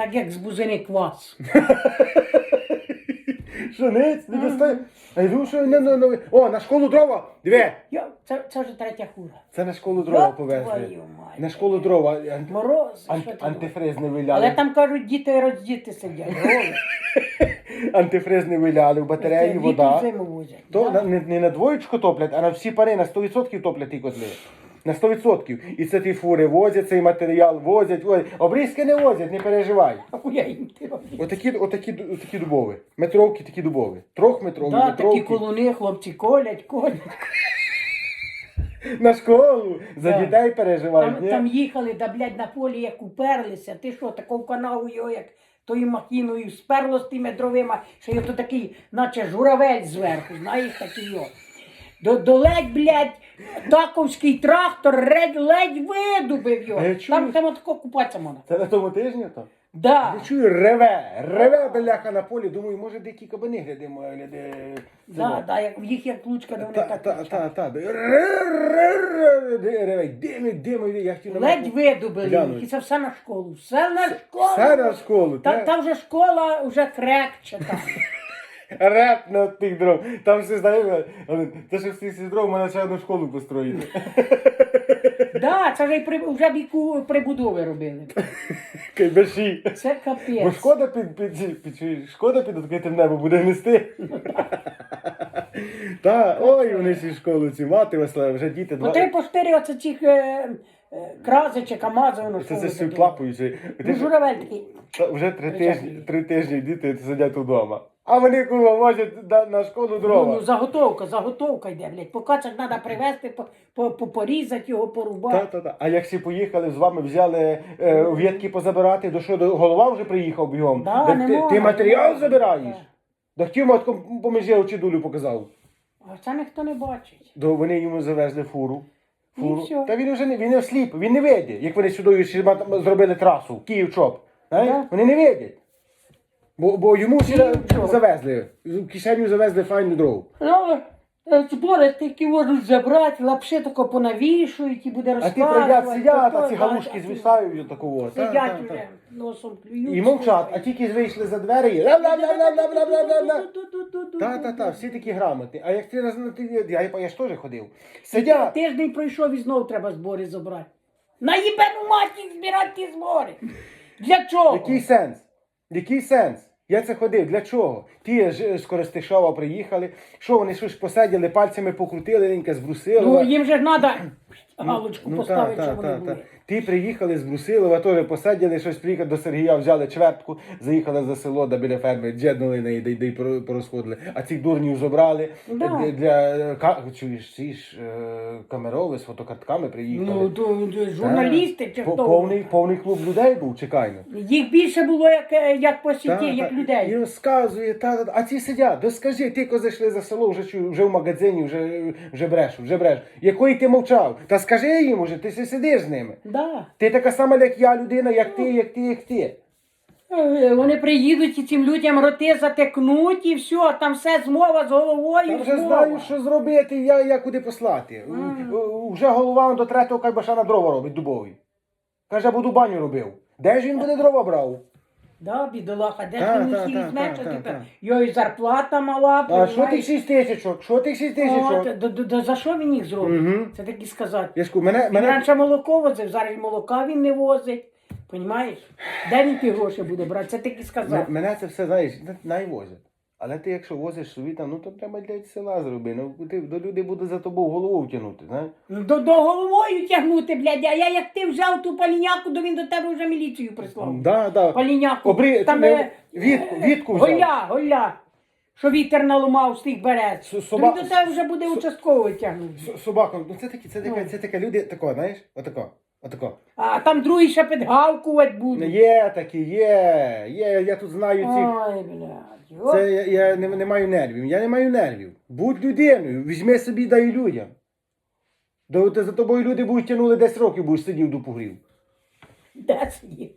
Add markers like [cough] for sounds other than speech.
Так як з бузини квас. [laughs] Що? Не достає? А я думаю, що не, не, не. О, на школу дрова! Дві! Я, це, це вже третя хура. Це на школу дрова повезли. твою мать. На школу дрова. Ан- Мороз. ан- що ти антифриз не виляли. Але там кажуть, діти роздіти сидять. голі. [laughs] Антифриз не виляли, в батареї вода. зиму возять. То да? на- не, не на двоєчку топлять, а на всі пари на 100% топлять ті котли. На 100%. І це ті фури возять, цей матеріал возять. Ой, обрізки не возять, не переживай. А їм ти робиш? Отакі, отакі, отакі дубові. Метровки такі дубові. Трьохметрові, Да, такі метровки. колуни, хлопці колять, колять. На школу. За Да. дітей переживають. Там, ні? там їхали, да, блядь, на полі як уперлися. Ти що, такого канаву його, як тою махіною сперло з тими дровима, що його то такий, наче журавель зверху, знаєш, такий його. До, до ледь, блядь, таковський трактор ледь, ледь видубив його. А я чую- Там, там отако купатися можна. Це на тому тижні то? Да. Я чую, реве, реве беляха на полі. Думаю, може дикі кабани глядимо, гляде. Да, да, як, їх як лучка, де вони Та, так. та, та, та. Реве, дими, дими, я хотів на Ледь видубили їх, і це все на школу. Все на школу. Все на школу. Та, та? та вже школа вже крекче там. [laughs] Реп на тих дров. Там все знаєш, це ж всі ці дров мене ще одну школу построїти. Да, це вже й при, вже б прибудови робили. Кайбаші. Це Бо капець. шкода під, під, під, шкода під відкритим небом буде нести. Та, ой, вони всі школу ці мати веселе, вже діти По два. три по чотири оце цих е, е, крази чи камази воно Це школи це ведуть. клапаючи. Ну, журавель такий. Вже три тижні, три тижні діти сидять вдома. А вони курва возять на, на школу Ну, ну, дрова. заготовка, заготовка йде, блядь. Поки це треба привезти, по, по, по, порізати його, порубати. Та-та-та. А як всі поїхали, з вами взяли е, ветки позабирати, до що до голова вже приїхав бігом. Да, Так не ти, можна, ти матеріал забираєш? Да хотів матком поміж очі дулю показав. А це ніхто не бачить. До вони йому завезли фуру. І Фуру. всьо. Та він вже не він не він не видить, як вони сюди ще зробили трасу, Київ чоп. Знаєш? Да. Вони не видять. Бо, бо йому всі завезли, в кишеню завезли файну дров. Ну, е, збори такі можуть забрати, лапши тако понавішують і буде А ті розказувати. прийдять, сидять, а ці галушки звисають такого. Та, Сидять та, та. вже носом клюють. І мовчать, а тільки вийшли за двері. ля-ля-ля-ля-ля-ля-ля-ля. Та-та-та, всі такі грамотні. А як ти раз на ти, я, я ж теж ходив. Сидять. Тиждень пройшов і знов треба збори забрати. На їбену мать їх збирати ті збори. Для чого? Який сенс? Який сенс? Я це ходив. Для чого? Ті ж з Коростишова приїхали. Що вони щось посаділи пальцями покрутили, ленька з Ну, їм же ж треба галочку Ну, поставити, та, щоб та, вони та, були. та. Ті приїхали з Брусилова, теж посиділи, щось приїхали до Сергія, взяли чвертку, заїхали за село, де біля ферми, джеднули неї, де, й поро- порозходили. А цих дурнів забрали Да. для, ка- чуєш, ці ж е, камерови з фотокартками приїхали. Ну, то, то, журналісти чи хто? повний, повний клуб людей був, чекайно. Їх більше було як, е, як по Та, як та, І людей. розказує, та, та, а ці сидять, да скажи, ти коли зайшли за село, вже, чую, вже в магазині, вже, вже брешу, вже бреш. Якої ти мовчав? Та скажи їм уже, ти сидиш з ними. Да. Ти така сама, як я, людина, як ти, як ти, як ти. Е, Вони приїдуть і цим людям роти затекнуть і все, там все змова з головою. Я вже змова. знаю, що зробити, я, я куди послати. У- Вже голова до третього кайбаша на дрова робить дубовий. Каже, я буду баню робив. Де ж він буде дрова брав? Да, бідолаха, де Та, він та, Йой та, візьме, та, що та, тепер? та. Його і зарплата мала, А що тих шість тисячок? Що тих шість тисячок? От, За що він їх зробить? Мгм. Це таки сказати. Я ж кажу, мене, Він мене, раніше молоко возив, зараз і молока він не возить. Понімаєш? Де він ті гроші буде брати? Це таки сказати. Мене це все, знаєш, на- найвозять. Але ти якщо возиш собі там, ну то треба для села зроби. Ну ти до люди будуть за тобою голову втягнути, знаєш? До, до головою тягнути, блядь, а я як ти взяв ту паліняку, то він до тебе вже міліцію прислав. Да, да. Паліняку. Обри... Там не- е, Вітку, е, вітку взяв. Голя, голя. Що вітер наламав з тих берез. То соба- Він до тебе вже буде участково тягнути. С- Собаком, ну це такі, це таке, Ну. це таке люди, тако, знаєш? Отако, отако. А там другий ще підгавкувати буде. Є такі, є, є, я тут знаю ці. Ой, блядь. От. Це я, я не, не маю нервів. Я не маю нервів. Будь людиною, візьми собі, дай людям. До, ти- за тобою люди будуть тягнули 10 років, будеш сидів до погрів. Де це є?